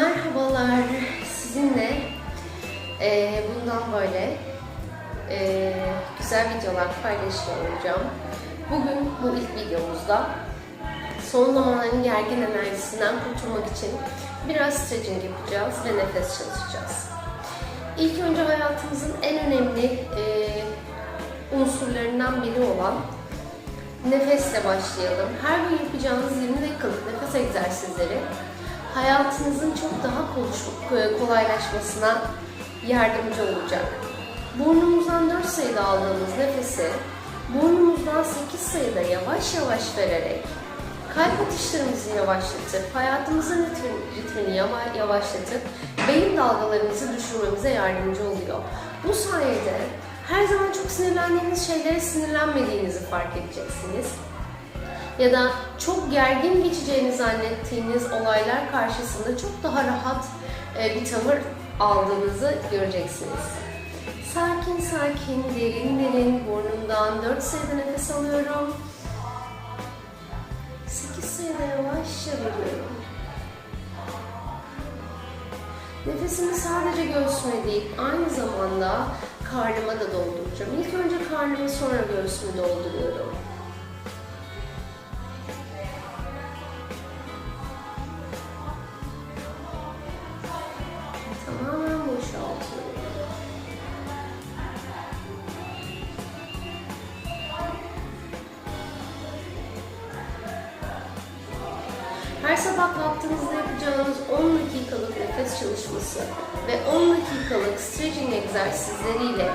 Merhabalar, sizinle eee, bundan böyle eee, güzel videolar paylaşıyor olacağım. Bugün bu ilk videomuzda son zamanların gergin enerjisinden kurtulmak için biraz stretching yapacağız ve nefes çalışacağız. İlk önce hayatımızın en önemli eee, unsurlarından biri olan nefesle başlayalım. Her gün yapacağınız 20 dakikalık nefes egzersizleri hayatınızın çok daha koluş- kolaylaşmasına yardımcı olacak. Burnumuzdan 4 sayıda aldığımız nefesi burnumuzdan 8 sayıda yavaş yavaş vererek kalp atışlarımızı yavaşlatıp, hayatımızın ritmi- ritmini yava- yavaşlatıp beyin dalgalarımızı düşürmemize yardımcı oluyor. Bu sayede her zaman çok sinirlendiğiniz şeylere sinirlenmediğinizi fark edeceksiniz ya da çok gergin geçeceğini zannettiğiniz olaylar karşısında çok daha rahat e, bir tavır aldığınızı göreceksiniz. Sakin sakin, derin derin burnumdan 4 sayıda nefes alıyorum. 8 sayıda yavaşça veriyorum. Nefesimi sadece göğsüme değil, aynı zamanda karnıma da dolduracağım. İlk önce karnımı sonra göğsümü dolduruyorum. Her sabah kalktığınızda yapacağınız 10 dakikalık nefes çalışması ve 10 dakikalık stretching egzersizleriyle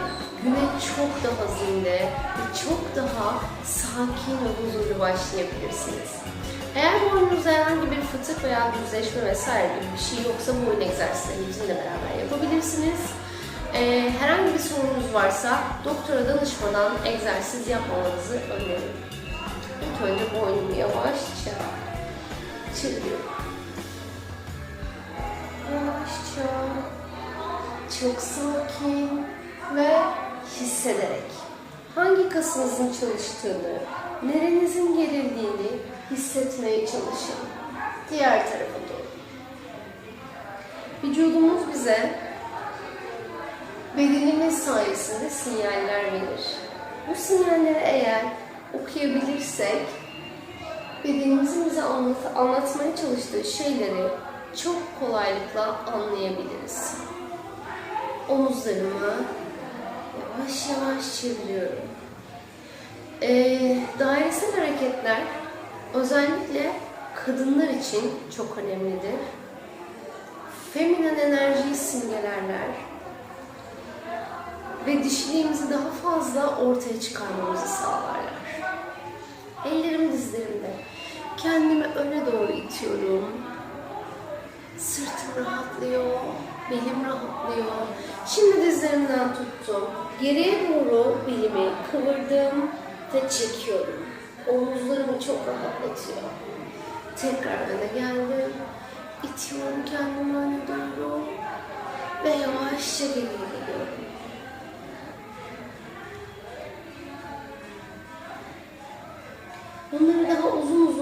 güne çok daha zinde ve çok daha sakin ve huzurlu başlayabilirsiniz. Eğer boynunuzda herhangi bir fıtık veya düzleşme vesaire gibi bir şey yoksa bu oyun egzersizlerini bizimle beraber yapabilirsiniz. Ee, herhangi bir sorunuz varsa doktora danışmadan egzersiz yapmamanızı öneririm. İlk önce boynumu yavaşça çeviriyorum. Yavaşça, çok sakin ve hissederek hangi kasınızın çalıştığını, nerenizin gerildiğini hissetmeye çalışın. Diğer tarafa doğru. Vücudumuz bize bedenimiz sayesinde sinyaller verir. Bu sinyalleri eğer okuyabilirsek bedenimizin bize anlat- anlatmaya çalıştığı şeyleri çok kolaylıkla anlayabiliriz. Omuzlarımı yavaş yavaş çeviriyorum. Ee, dairesel hareketler özellikle kadınlar için çok önemlidir. Feminen enerjiyi simgelerler ve dişiliğimizi daha fazla ortaya çıkarmamızı sağlarlar. Ellerim dizlerimde. Kendimi öne doğru itiyorum. Sırtım rahatlıyor, belim rahatlıyor. Şimdi dizlerimden tuttum. Geriye doğru belimi kıvırdım ve çekiyorum. Omuzlarımı çok rahatlatıyor. Tekrar öne geldim. İtiyorum kendimi öne doğru. Ve yavaşça geri geliyorum. Bunları daha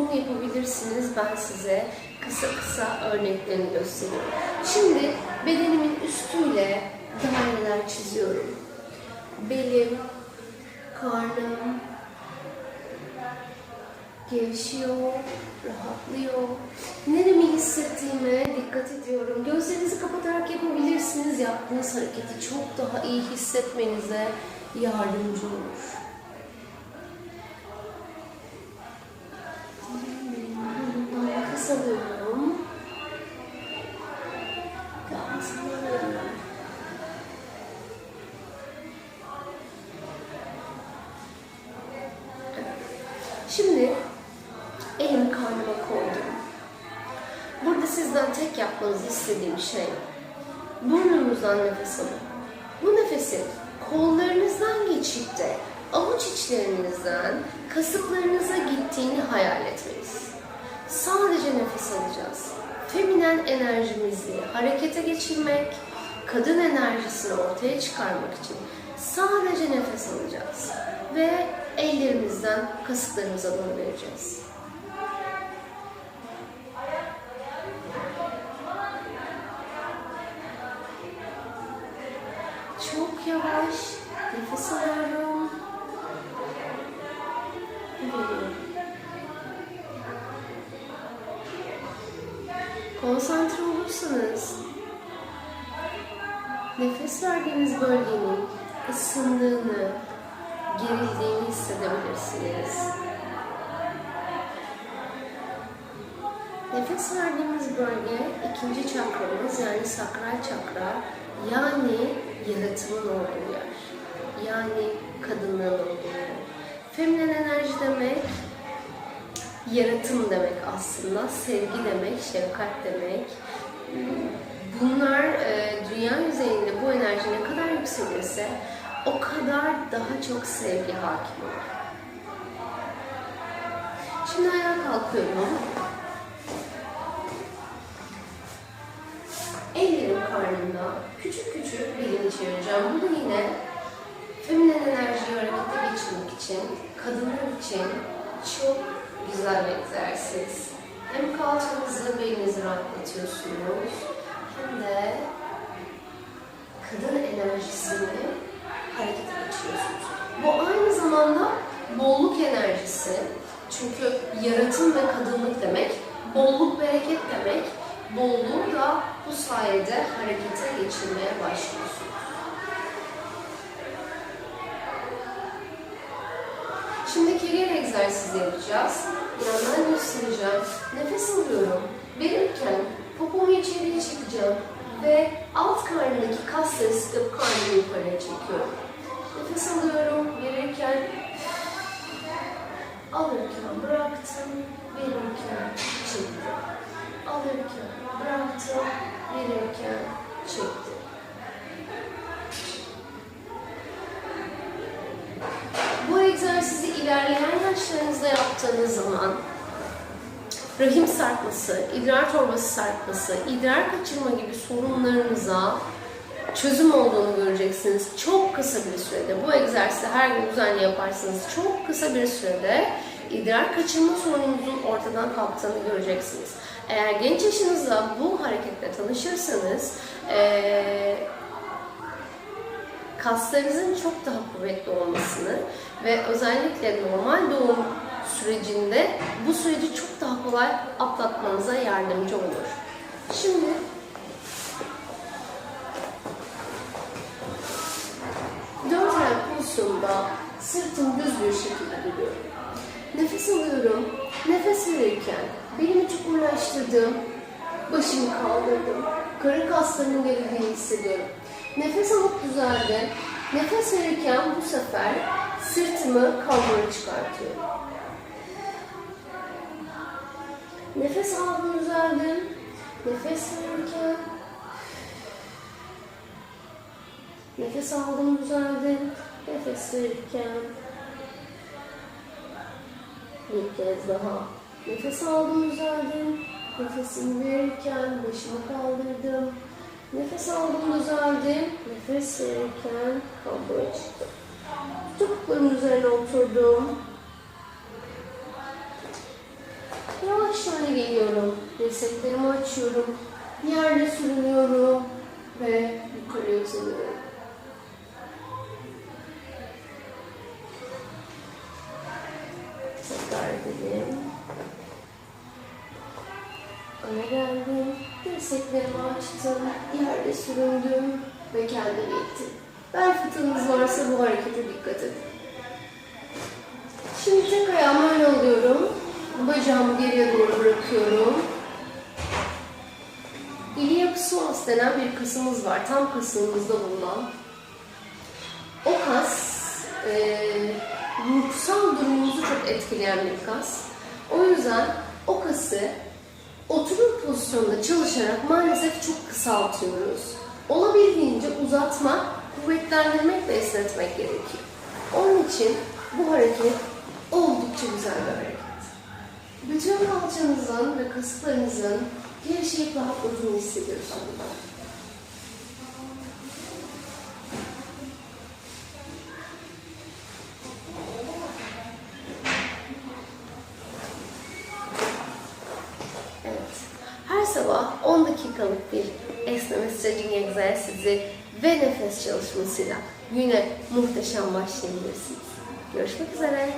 uzun yapabilirsiniz. Ben size kısa kısa örneklerini gösteriyorum. Şimdi bedenimin üstüyle daireler çiziyorum. Belim, karnım gevşiyor, rahatlıyor. Neremi hissettiğime dikkat ediyorum. Gözlerinizi kapatarak yapabilirsiniz. Yaptığınız hareketi çok daha iyi hissetmenize yardımcı olur. Elimi karnıma koydum. Burada sizden tek yapmanızı istediğim şey burnunuzdan nefes alın. Bu nefesin kollarınızdan geçip de avuç içlerinizden kasıklarınıza gittiğini hayal etmeniz. Sadece nefes alacağız. Feminen enerjimizi harekete geçirmek, kadın enerjisini ortaya çıkarmak için sadece nefes alacağız. Ve ellerimizden kasıklarımıza doğru vereceğiz. Çok yavaş nefes alıyorum. Konsantre olursanız nefes verdiğiniz bölgenin ısındığını, gerildiğini hissedebilirsiniz. Nefes verdiğimiz bölge ikinci çakramız yani sakral çakra yani yaratımın olduğu yer. Yani kadınlığın olduğu yer. Feminen enerji demek yaratım demek aslında. Sevgi demek, şefkat demek. Bunlar e, dünya yüzeyinde bu enerji ne kadar yükselirse o kadar daha çok sevgi hakim olur. Şimdi ayağa kalkıyorum. Karnımda küçük küçük birini çevireceğim. Bu da yine feminen enerjiyi harekete geçirmek için, kadınlar için çok güzel bir egzersiz. Hem kalçanızı, belinizi rahatlatıyorsunuz hem de kadın enerjisini harekete geçiriyorsunuz. Bu aynı zamanda bolluk enerjisi. Çünkü yaratım ve kadınlık demek, bolluk bereket demek. Bolluğu da bu sayede harekete geçirmeye başlıyorsunuz. Şimdi kegel egzersizi yapacağız. Yandan göstereceğim. Nefes alıyorum. Verirken popomu içeriye çekeceğim ve alt karnındaki kasları sıkıp karnımı yukarıya çekiyorum. Nefes alıyorum. Verirken alırken bıraktım, verirken çektim. Alırken bıraktım, verirken çektim. Bu egzersizi ilerleyen yaşlarınızda yaptığınız zaman rahim sarkması, idrar torbası sarkması, idrar kaçırma gibi sorunlarınıza çözüm olduğunu göreceksiniz. Çok kısa bir sürede bu egzersizi her gün düzenli yaparsanız çok kısa bir sürede idrar kaçırma sorununuzun ortadan kalktığını göreceksiniz. Eğer genç yaşınızda bu hareketle tanışırsanız ee, kaslarınızın çok daha kuvvetli olmasını ve özellikle normal doğum sürecinde bu süreci çok daha kolay atlatmanıza yardımcı olur. Şimdi dört ayak pozisyonunda sırtım düz bir şekilde duruyorum. Nefes alıyorum. Nefes verirken belimi çukurlaştırdım. Başımı kaldırdım. Karın kaslarının gerildiğini hissediyorum. Nefes alıp düzeldi. Nefes verirken bu sefer sırtımı kambura çıkartıyorum. Nefes aldım düzeldim. Nefes verirken Nefes aldım düzeldim. Nefes verirken bir kez daha. Nefes aldım düzeldim. Nefesimi verirken başımı kaldırdım. Nefes aldım düzeldim. Nefes verirken kambura çıktım. Topuklarımın üzerine oturdum. Yavaş öne geliyorum. Dirseklerimi açıyorum. Yerde sürünüyorum. Ve yukarıya uzanıyorum. Tekrar edelim. Öne geldim. Dirseklerimi açtım. Yerde süründüm. Ve kendime ittim. Bel fıtığınız varsa bu harekete dikkat edin. Şimdi tek ayağımı öne alıyorum. Bacağımı geriye doğru bırakıyorum. İlioxos denen bir kasımız var. Tam kasığımızda bulunan. O kas e, ruhsal durumumuzu çok etkileyen bir kas. O yüzden o kası oturum pozisyonunda çalışarak maalesef çok kısaltıyoruz. Olabildiğince uzatmak, kuvvetlendirmek ve esnetmek gerekiyor. Onun için bu hareket oldukça güzel bir hareket. Bütün kalçanızın ve kasıklarınızın gevşeyip rahatladığını hissediyorsunuz. Evet. Her sabah 10 dakikalık bir esneme stretching egzersizi ve nefes çalışmasıyla güne muhteşem başlayabilirsiniz. Görüşmek üzere.